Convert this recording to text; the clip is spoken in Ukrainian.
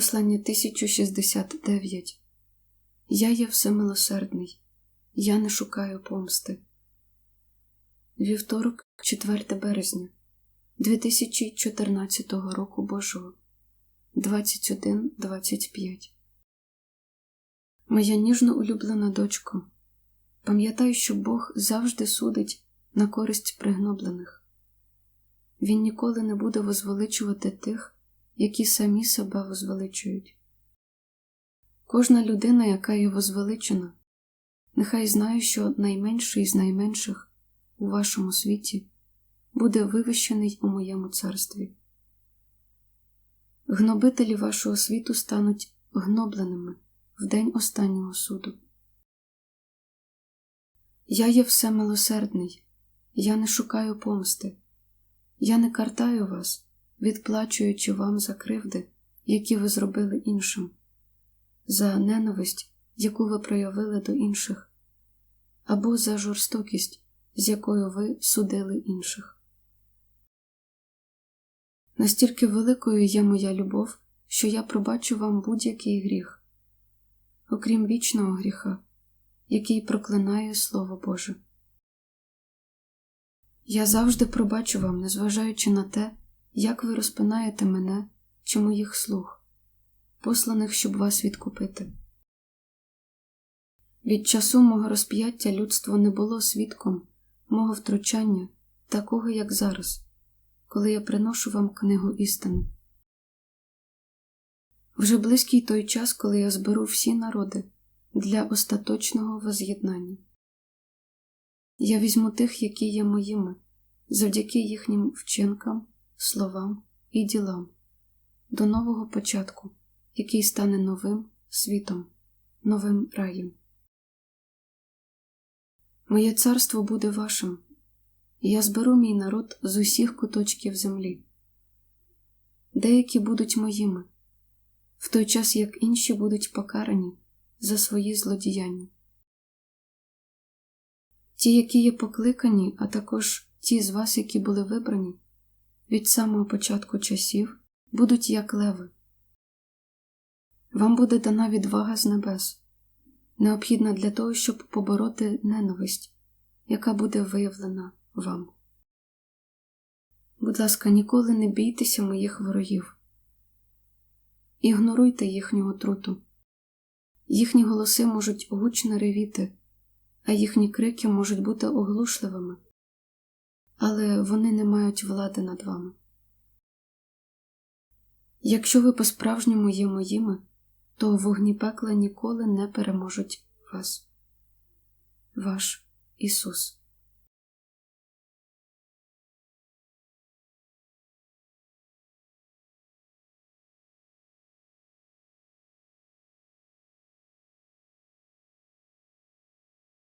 Послання 1069 Я є всемилосердний, я не шукаю помсти. Вівторок, 4 березня 2014 року Божого 21.25 Моя ніжно улюблена дочко, пам'ятай, що Бог завжди судить на користь пригноблених. Він ніколи не буде возвеличувати тих, які самі себе возвеличують. Кожна людина, яка є возвеличена, нехай знає, що найменший з найменших у вашому світі буде вивищений у моєму царстві. Гнобителі вашого світу стануть гнобленими в день останнього суду. Я є всемилосердний, я не шукаю помсти, я не картаю вас, відплачуючи вам за кривди, які ви зробили іншим, за ненависть, яку ви проявили до інших, або за жорстокість, з якою ви судили інших. Настільки великою є моя любов, що я пробачу вам будь-який гріх, окрім вічного гріха, який проклинає Слово Боже. Я завжди пробачу вам, незважаючи на те, як ви розпинаєте мене чи моїх слуг, посланих, щоб вас відкупити. Від часу мого розп'яття людство не було свідком мого втручання, такого, як зараз, коли я приношу вам книгу істини. Вже близький той час, коли я зберу всі народи для остаточного воз'єднання. Я візьму тих, які є моїми, завдяки їхнім вчинкам, словам і ділам, до нового початку, який стане новим світом, новим раєм. Моє царство буде вашим, я зберу мій народ з усіх куточків землі. Деякі будуть моїми, в той час як інші будуть покарані за свої злодіяння. Ті, які є покликані, а також ті з вас, які були вибрані, від самого початку часів будуть як леви. Вам буде дана відвага з небес, необхідна для того, щоб побороти ненависть, яка буде виявлена вам. Будь ласка, ніколи не бійтеся моїх ворогів, ігноруйте їхню отруту. Їхні голоси можуть гучно ревіти, а їхні крики можуть бути оглушливими але вони не мають влади над вами. Якщо ви по-справжньому є моїми, то вогні пекла ніколи не переможуть вас. Ваш Ісус.